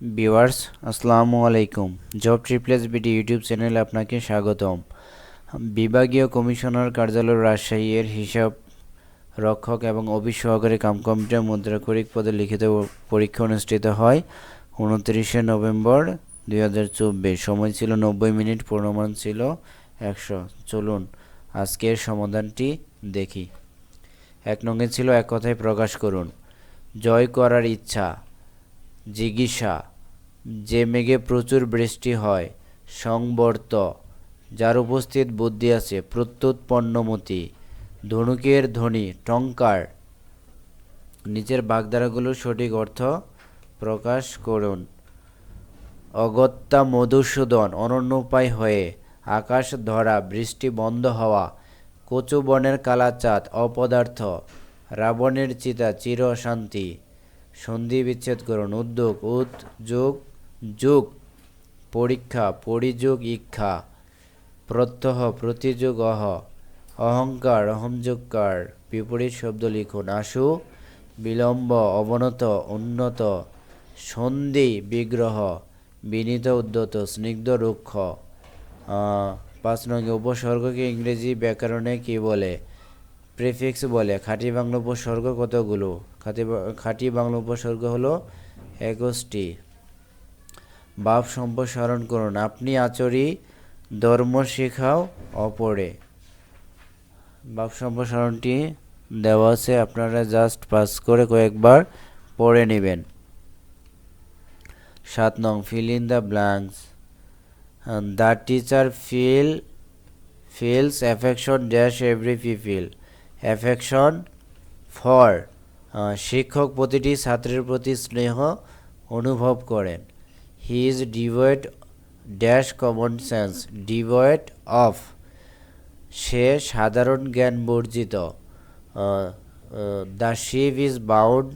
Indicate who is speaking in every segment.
Speaker 1: Viewers, আসসালামু আলাইকুম। Job ট্রিপ্লেস BD YouTube চ্যানেলে আপনাকে স্বাগতম। বিভাগীয় কমিশনার কার্যালয় রাজশাহী এর হিসাব রক্ষক এবং অফিস সহকারী কাম কমিটির মুদ্রাক্ষরিক পদে লিখিত পরীক্ষা অনুষ্ঠিত হয় উনত্রিশে নভেম্বর দুই হাজার চব্বিশ। সময় ছিল নব্বই মিনিট পূর্ণমান ছিল একশো। চলুন আজকের সমাধানটি দেখি। এক নঙ্গে ছিল এক কথায় প্রকাশ করুন। জয় করার ইচ্ছা, জিজ্ঞাসা যে মেঘে প্রচুর বৃষ্টি হয়, সংবর্ত, যার উপস্থিত বুদ্ধি আছে প্রত্যুৎপন্নমতি, ধনুকের ধ্বনি, টঙ্কার। নিচের বাগধারাগুলোর সঠিক অর্থ প্রকাশ করুন। অগত্যা মধুসূদন, অনন্যোপায় হয়ে আকাশ ধরা, বৃষ্টি বন্ধ হওয়া, কচু বনের কালাচাঁদ, অপদার্থ, রাবণের চিতা, চির শান্তি সন্ধি বিচ্ছেদ করুন, উদ্যোগ উদ যোগ, পরীক্ষা, পরিযোগ, ইচ্ছা, প্রত্যহ, প্রতিযোগ, অহ, অহংকার, অহংযোগকার, বিপরীত শব্দ লিখুন আশু বিলম্ব, অবনত, উন্নত, সন্ধি, বিগ্রহ, বিনীত, উদ্যত, স্নিগ্ধ, রুক্ষ পাঁচ নঙ্গে উপসর্গকে ইংরেজি ব্যাকরণে কি বলে? প্রিফিক্স বলে, খাঁটি বাংলা উপসর্গ কতগুলো? খাঁটি খাঁটি বাংলা উপসর্গ হলো একুশটি। বাপ সম্প্রসারণ করুন আপনি আচরি, ধর্ম শেখাও অপরে। বাপ সম্প্রসারণটি দেওয়া আছে, আপনারা জাস্ট পাস করে কয়েকবার পড়ে নেবেন। সাত নং fill in the blanks the teacher fill fills affection dash every pupil affection for শিক্ষক প্রতিটি ছাত্রের প্রতি স্নেহ অনুভব করেন। He is devoid dash common sense devoid of সে সাধারণ জ্ঞান বর্জিত। The ship is bound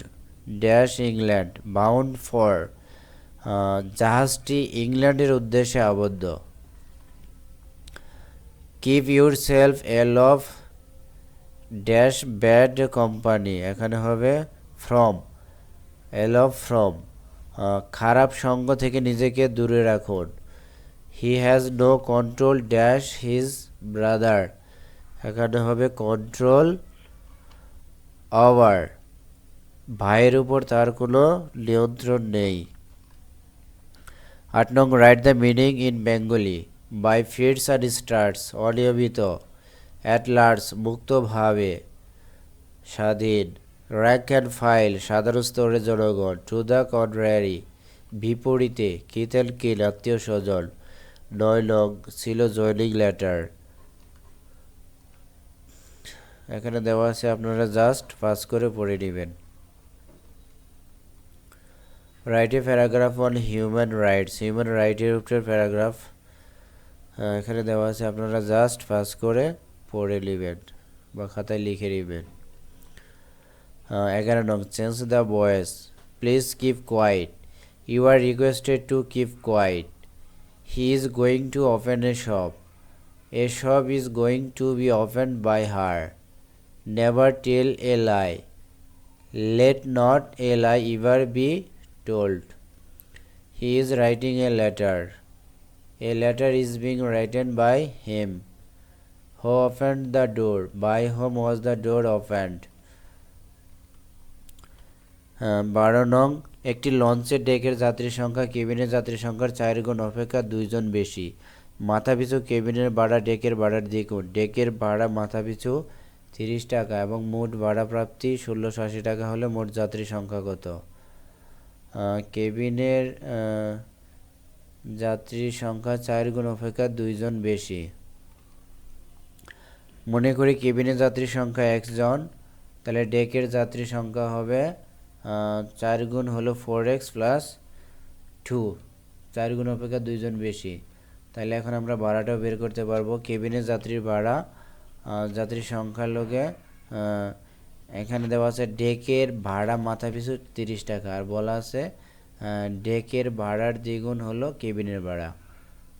Speaker 1: dash England bound for জাহাজটি ইংল্যান্ডের উদ্দেশ্যে আবদ্ধ। Keep yourself aloof dash bad company এখানে হবে ফ্রম এল অফ ফ্রম খারাপ সঙ্গ থেকে নিজেকে দূরে রাখুন। He has no control dash his brother এখানে হবে কন্ট্রোল ওভার ভাইয়ের উপর তার কোনো নিয়ন্ত্রণ নেই। আট নং write the meaning in Bengali by fits and starts অনিয়মিত অ্যাট লার্জ মুক্তভাবে, স্বাধীন। র্যাঙ্ক অ্যান্ড ফাইল সাধারণ স্তরের জনগণ টু দ্য কন্ট্রারি বিপরীতে কিত অ্যান্ড কিল, আত্মীয় স্বজন, নয় নং, ছিল জয়নিং লেটার এখানে দেওয়া আছে, আপনারা জাস্ট পাস করে পড়ে নেবেন। Write paragraph on human rights human রাইটের উপরে প্যারাগ্রাফ এখানে দেওয়া আছে, আপনারা জাস্ট পাস করে পড়ে নেবেন, বা খাতায় লিখে নেবেন। এগারো নং change the voice please keep quiet you are requested to keep quiet he is going to open a shop a shop is going to be open by her never tell a lie let not a lie ever be told. He is writing a letter. A letter is being written by him. Who opened the door? By whom was the door opened? বারো নং, একটি লঞ্চের ডেকের যাত্রীর সংখ্যা, কেবিনের যাত্রীর সংখ্যার চার গুণ অপেক্ষা দুইজন বেশি। মাথাপিছু কেবিনের ভাড়া ডেকের ভাড়ার দ্বিগুণ। ডেকের ভাড়া মাথাপিছু তিরিশ টাকা এবং মোট ভাড়া প্রাপ্তি ষোলোশো আশি টাকা হলে মোট যাত্রী সংখ্যা কত? কেবিনের যাত্রীর সংখ্যা চার গুণ অপেক্ষা দুইজন বেশি। মনে করি কেবিনের যাত্রীর সংখ্যা একজন তাহলে ডেকের যাত্রী সংখ্যা হবে চার গুণ হলো ফোর এক্স প্লাস টু চার গুণ অপেক্ষা দুইজন বেশি। তাহলে এখন আমরা ভাড়াটাও বের করতে পারব। কেবিনের যাত্রীর ভাড়া যাত্রীর সংখ্যার লোকে এখানে দেওয়া আছে ডেকের ভাড়া মাথা পিছু তিরিশ টাকা। আর বলা আছে ডেকের ভাড়ার দ্বিগুণ হলো কেবিনের ভাড়া।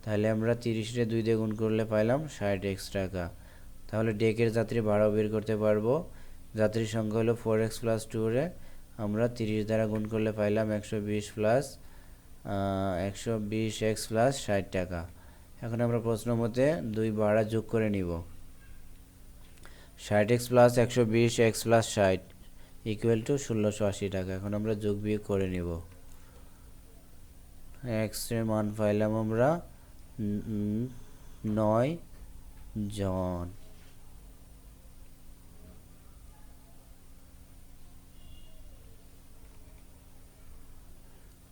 Speaker 1: তাহলে আমরা তিরিশে দুই দিয়ে করলে পাইলাম ষাট এক্স টাকা। তাহলে ডেকের যাত্রী ভাড়াও বের করতে পারব। যাত্রীর সংখ্যা হলো ফোর এক্স প্লাস টু রে। আমরা তিরিশ দ্বারা গুণ করলে পাইলাম একশো বিশ প্লাস একশো বিশ এক্স প্লাস ষাট টাকা। এখন আমরা প্রশ্ন মতে দুই ভাড়া যোগ করে নিব। ষাট এক্স প্লাস একশো বিশ এক্স প্লাস ষাট ইকুয়াল টু ষোলোশো আশি টাকা। এখন আমরা যোগ বিয়োগ করে নিব। এক্সের মান পাইলাম আমরা নয় জন।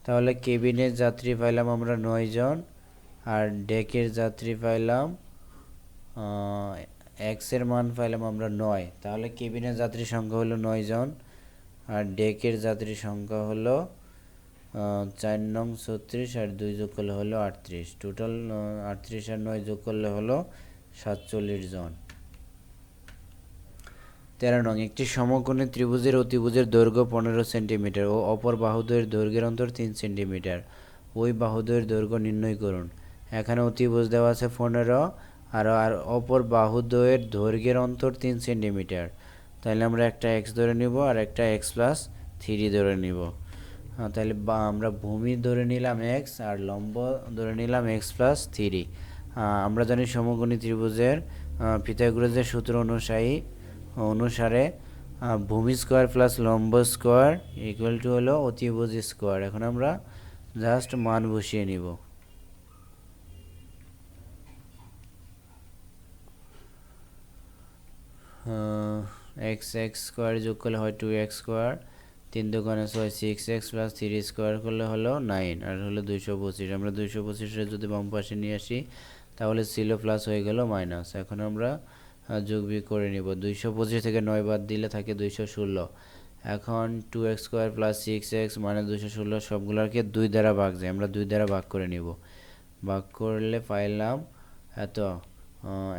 Speaker 1: তাহলে কেবিনের যাত্রী পাইলাম আমরা নয় জন, আর ডেকের যাত্রী পাইলাম এক্সের মান পাইলাম আমরা নয়। তাহলে কেবিনের যাত্রী সংখ্যা হলো নয় জন, আর ডেকের যাত্রী সংখ্যা হলো চার নং ছত্রিশ আর দুই যোগ করলে হলো আটত্রিশ। টোটাল আটত্রিশ আর নয় যোগ করলে হলো সাতচল্লিশ জন। তেরো নং, একটি সমকোণী ত্রিভুজের অতিভুজের দৈর্ঘ্য পনেরো সেন্টিমিটার ও অপর বাহুদ্বয়ের দৈর্ঘ্যের অন্তর তিন সেন্টিমিটার। ওই বাহুদ্বয়ের দৈর্ঘ্য নির্ণয় করুন। এখানে অতিভুজ দেওয়া আছে পনেরো, আর আর অপর বাহুদ্বয়ের দৈর্ঘ্যের অন্তর তিন সেন্টিমিটার। তাহলে আমরা একটা এক্স ধরে নিব আর একটা এক্স প্লাস থ্রি ধরে নিব। তাহলে বা, আমরা ভূমি ধরে নিলাম এক্স আর লম্ব ধরে নিলাম এক্স প্লাস থ্রি আমরা জানি সমকোণী ত্রিভুজের পিথাগোরাসের সূত্র অনুযায়ী অনুসারে ভূমি স্কোয়ার প্লাস লম্ব স্কোয়ার ইকুয়াল টু হলো অতিভুজ স্কোয়ার এখন আমরা জাস্ট মান বসিয়ে নিব। এক্স এক্স স্কোয়ার যোগ করলে হয় টু এক্স স্কোয়ার তিন দোকানে ছয় six X plus three square করলে হলো নাইন আর হলো দুইশো পঁচিশ। আমরা দুইশো পঁচিশে যদি বাম পাশে নিয়ে আসি, তাহলে ছিল প্লাস হয়ে গেল মাইনাস এখন আমরা যোগ বিয়োগ করে নিব। দুইশো পঁচিশ থেকে নয় বাদ দিলে থাকে দুইশো ষোলো। এখন two X square plus six X মানে দুইশো ষোলো, সবগুলোকে দুই দ্বারা ভাগ যায়। আমরা দুই দ্বারা ভাগ করে নিব। ভাগ করলে পাইলাম এত।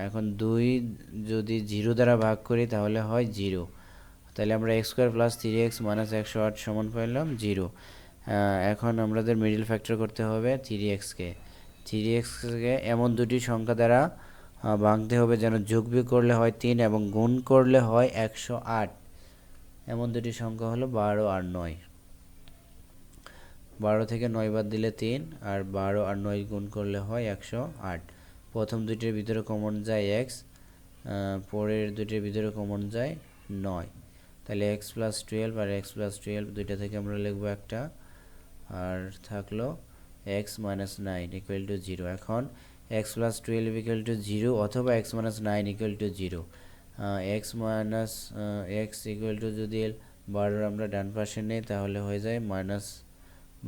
Speaker 1: এখন দুই যদি জিরো দ্বারা ভাগ করি তাহলে হয় জিরো। তাহলে আমরা X square plus three X minus একশো আট সমান পাইলাম জিরো। এখন আমাদের মিডিল ফ্যাক্টর করতে হবে থ্রি এক্সকে থ্রি এক্সকে এমন দুটি সংখ্যা দ্বারা ভাঙতে হবে যেন যোগ বিয়োগ করলে হয় তিন এবং গুণ করলে হয় একশো আট। এমন দুটি সংখ্যা হলো বারো আর নয়। বারো থেকে নয় বাদ দিলে তিন, আর বারো আর নয় গুণ করলে হয় একশো আট। প্রথম দুইটির ভিতরে কমন যায় এক্স পরের দুইটির ভিতরে কমন যায় নয়। তাহলে এক্স প্লাস টুয়েলভ আর এক্স প্লাস টুয়েলভ দুইটা থেকে আমরা লিখব একটা, আর থাকল X minus nine equal to zero এখন X plus twelve equal to zero অথবা X minus nine equal to zero X minus X equal to যদি বারোর আমরা ডান পাশে নেই, তাহলে হয়ে যায় মাইনাস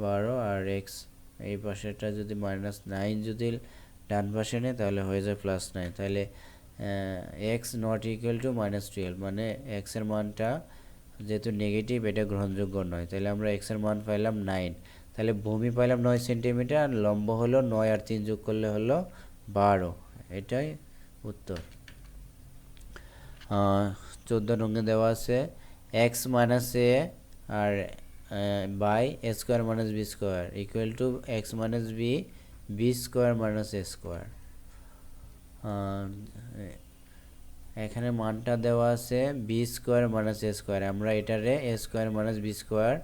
Speaker 1: বারো। আর এক্স এই পাশেটা যদি মাইনাস নাইন যদি ডান পাশে নেই, তাহলে হয়ে যায় প্লাস নাইন তাহলে X not equal to minus twelve মানে এক্সের মানটা যেহেতু নেগেটিভ এটা গ্রহণযোগ্য নয়। তাহলে আমরা এক্সের মান পাইলাম নাইন তাহলে ভূমি পাইলাম নয় সেন্টিমিটার আর লম্ব হলো নয় আর তিন যোগ করলে হলো বারো। এটাই উত্তর। চোদ্দ রঙে দেওয়া আছে x minus A R by A square minus B square equal to X minus B B square minus A square এখানে মানটা দেওয়া আছে B square minus A square আমরা এটারে A square minus B square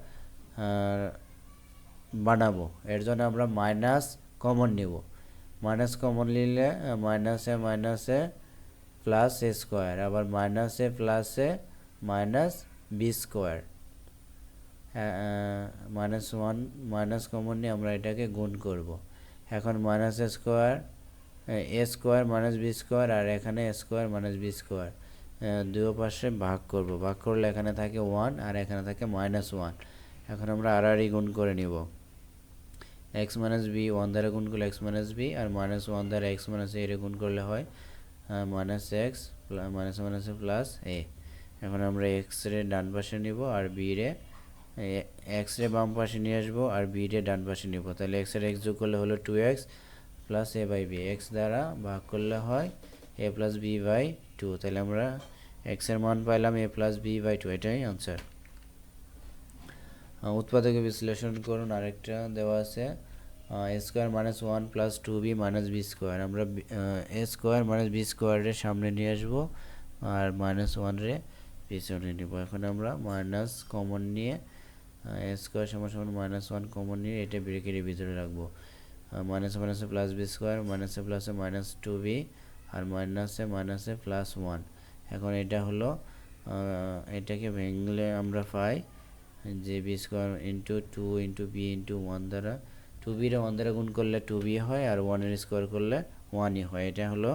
Speaker 1: বানাবো। এর জন্য আমরা মাইনাস কমন নিব। মাইনাস কমন নিলে মাইনাসে মাইনাসে প্লাস এ স্কোয়ার আবার মাইনাসে প্লাসে minus B square minus one minus common নিয়ে আমরা এটাকে গুণ করব। এখন minus square A square minus B square আর এখানে A square minus B square দুই পাশে ভাগ করব। ভাগ করলে এখানে থাকে ওয়ান আর এখানে থাকে মাইনাস ওয়ান এখন আমরা আরই গুণ করে নিব। এক্স মাইনাস বি ওয়ান দ্বারা গুণ করলে এক্স মাইনাস বি আর মাইনাস ওয়ান দ্বারা এক্স মাইনাস এ গুণ করলে হয় minus X minus minus plus A. এখন আমরা এক্স রে ডান পাশে নিব আর বি রে এক্স রে বাম পাশে নিয়ে আসব আর বি রে ডান পাশে নিব। তাহলে এক্সের এক্স যোগ করলে হলো two X plus A by B. X দ্বারা ভাগ করলে হয় A plus B by two তাহলে আমরা এক্সের মান পাইলাম A plus B by two এটাই আনসার উৎপাদকে বিশ্লেষণ করুন, আরেকটা দেওয়া আছে A square minus one plus two B minus B square আমরা এ স্কোয়ার মাইনাস বি স্কোয়ারের সামনে নিয়ে আসব আর মাইনাস ওয়ান রে পিছনে নিব। এখন আমরা মাইনাস কমন নিয়ে এ স্কোয়ার সমান সমান মাইনাস ওয়ান কমন নিয়ে এটা ব্রেকেটের ভিতরে রাখব। মাইনাসে মাইনাসে প্লাস বি স্কোয়ার মাইনাসে প্লাসে মাইনাস টু বি আর মাইনাসে মাইনাসে প্লাস ওয়ান এখন এটা হলো এটাকে ভেঙলে আমরা পাই যে B square into two into B into one দ্বারা টু বিরে ওয়ান দ্বারা গুণ করলে টু বি হয় আর ওয়ানের স্কোয়ার করলে ওয়ানই হয়। এটা হলো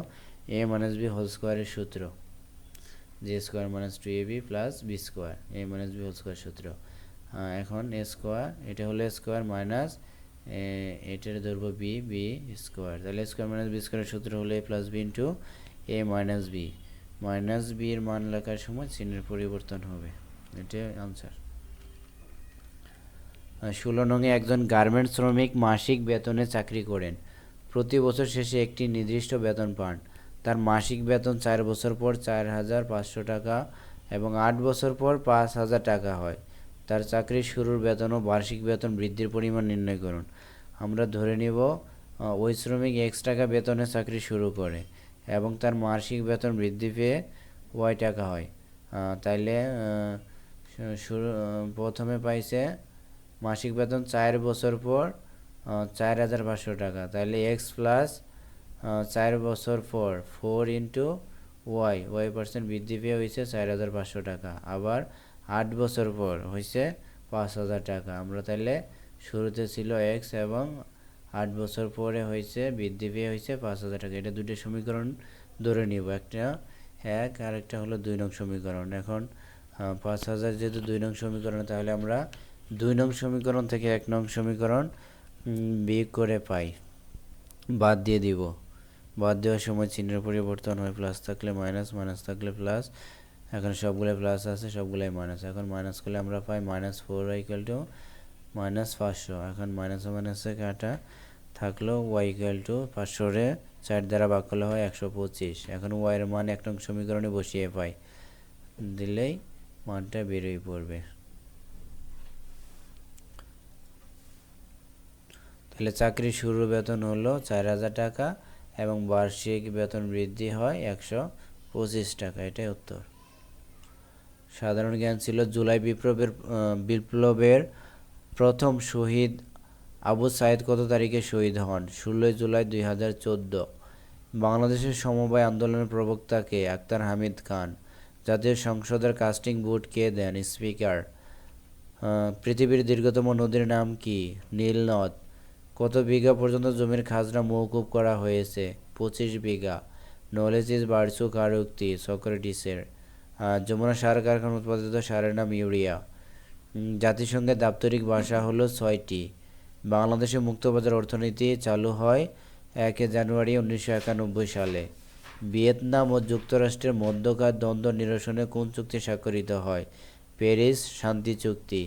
Speaker 1: এ মাইনাস বি হোল স্কোয়ারের সূত্র। J square minus two A B plus B square A minus B whole square সূত্র। এখন এ স্কোয়ার এটা হলো স্কোয়ার মাইনাস এটার ধরবো বি বি স্কোয়ার তাহলে স্কোয়ার মাইনাস বি স্কোয়ারের সূত্র হলো A plus B into A minus B minus B এর মান লেখার সময় চিহ্নের পরিবর্তন হবে। এটা আনসার ষোলো নঙে একজন গার্মেন্টস শ্রমিক মাসিক বেতনে চাকরি করেন। প্রতি বছর শেষে একটি নির্দিষ্ট বেতন পান। তার মাসিক বেতন চার বছর পর চার হাজার পাঁচশো টাকা এবং আট বছর পর পাঁচ হাজার টাকা হয়। তার চাকরির শুরুর বেতন ও বার্ষিক বেতন বৃদ্ধির পরিমাণ নির্ণয় করুন। আমরা ধরে নিব ওই শ্রমিক এক্স টাকা বেতনে চাকরি শুরু করে এবং তার মাসিক বেতন বৃদ্ধি পেয়ে ওয়াই টাকা হয়। তাইলে শুরু প্রথমে পাইছে মাসিক বেতন চার বছর পর চার হাজার পাঁচশো টাকা। তাহলে এক্স প্লাস চার বছর পর four into Y Y percent বৃদ্ধি পেয়ে হয়েছে চার হাজার পাঁচশো টাকা। আবার আট বছর পর হয়েছে পাঁচ হাজার টাকা। আমরা তাহলে শুরুতে ছিল এক্স এবং আট বছর পরে হয়েছে বৃদ্ধি পেয়ে হয়েছে পাঁচ হাজার টাকা। এটা দুটো সমীকরণ ধরে নিব। একটা এক আর একটা হলো দুই নং সমীকরণ। এখন পাঁচ হাজার যেহেতু দুই নং সমীকরণ তাহলে আমরা দুই নং সমীকরণ থেকে এক নং সমীকরণ বিয়োগ করে পাই। বাদ দিয়ে দিব। বাদ দেওয়ার সময় চিহ্নের পরিবর্তন হয় প্লাস থাকলে মাইনাস মাইনাস থাকলে প্লাস এখন সবগুলো প্লাস আছে, সবগুলোই মাইনাস এখন মাইনাস করলে আমরা পাই minus four equal to minus পাঁচশো। এখন মাইনাস মাইনাসে কাটা থাকল ওয়াই টু পাঁচশোরে চার দ্বারা ভাগ করলে হয় একশো পঁচিশ। এখন ওয়াইয়ের মান এক নং সমীকরণে বসিয়ে পাই। দিলেই মানটা বেরোই পড়বে। তাহলে চাকরির শুরু বেতন হলো চার হাজার টাকা এবং বার্ষিক বেতন বৃদ্ধি হয় একশো পঁচিশ টাকা, এটাই উত্তর। সাধারণ জ্ঞান ছিল জুলাই বিপ্লবের বিপ্লবের প্রথম শহীদ আবু সাইদ কত তারিখে শহীদ হন? ষোলোই জুলাই দুই হাজার চোদ্দ। বাংলাদেশের সমবায় আন্দোলনের প্রবক্তাকে আক্তার হামিদ খান। জাতীয় সংসদের কাস্টিং ভোট কে দেন? স্পিকার পৃথিবীর দীর্ঘতম নদীর নাম কি? নীলনদ। কত বিঘা পর্যন্ত জমির খাজনা মৌকুব করা হয়েছে? পঁচিশ বিঘা। নলেজ ইজ বার্সু কার উক্তি সক্রেটিসের যমুনা সার কারখানা উৎপাদিত সারের নাম ইউরিয়া। জাতিসংঘের দাপ্তরিক ভাষা হলো ছয়টি। বাংলাদেশে মুক্তবাজার অর্থনীতি চালু হয় একে জানুয়ারি উনিশশো একানব্বই সালে। ভিয়েতনাম ও যুক্তরাষ্ট্রের মধ্যকার দ্বন্দ্ব নিরসনে কোন চুক্তি স্বাক্ষরিত হয়? প্যারিস, শান্তি চুক্তি।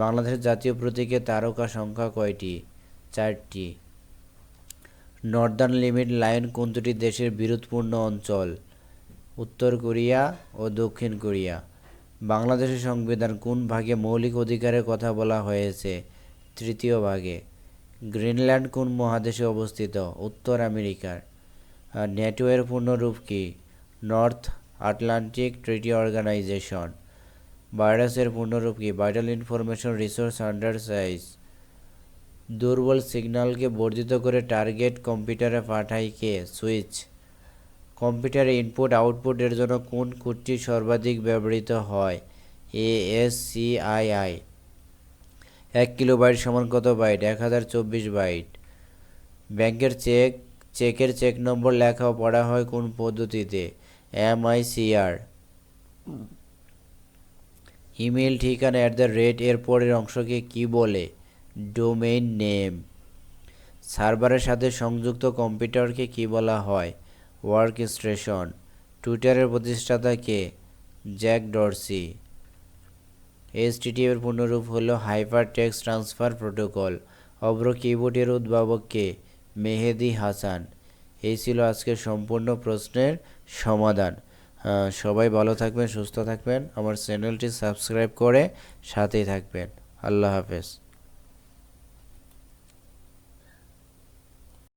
Speaker 1: বাংলাদেশের জাতীয় প্রতীকে তারকা সংখ্যা কয়টি? চারটি। নর্দার্ন লিমিট লাইন কোন দুটি দেশের বিরোধপূর্ণ অঞ্চল? উত্তর কোরিয়া ও দক্ষিণ কোরিয়া। বাংলাদেশের সংবিধান কোন ভাগে মৌলিক অধিকারের কথা বলা হয়েছে? তৃতীয় ভাগে। গ্রিনল্যান্ড কোন মহাদেশে অবস্থিত? উত্তর আমেরিকার। নেটওয়ের পূর্ণরূপ কি? North Atlantic Treaty Organisation. ভাইরাসের পূর্ণরূপ কি? Vital information resource under size. দুর্বল সিগন্যালকে বর্ধিত করে টার্গেট কম্পিউটারে পাঠায় কে? সুইচ। কম্পিউটারে ইনপুট, আউটপুটের জন্য কোন কোডটি সর্বাধিক ব্যবহৃত হয়? A, S, C, I I. এক কিলো বাইট সমান কত বাইট? এক হাজার চব্বিশ বাইট। ব্যাংকের চেক, চেকের চেক নম্বর লেখা পড়া হয় কোন পদ্ধতিতে? M, I, C, R. Email ঠিকানা অ্যাট দ্য রেট এর পরের অংশকে কি বলে? Domain name. সার্ভারের সাথে সংযুক্ত কম্পিউটারকে কি বলা হয়? ওয়ার্ক স্টেশন টুইটারের প্রতিষ্ঠাতা কে? Jack Dorsey. এসটিটিএফের পূর্ণরূপ হলো হাইপার টেক্সট ট্রান্সফার প্রোটোকল। অব্র কিবোর্ডের উদ্ভাবক কে? মেহেদি হাসান। এই ছিল আজকের সম্পূর্ণ প্রশ্নের সমাধান। সবাই ভালো থাকবেন, সুস্থ থাকবেন। আমার চ্যানেলটি সাবস্ক্রাইব করে সাথেই থাকবেন। আল্লাহ হাফেজ।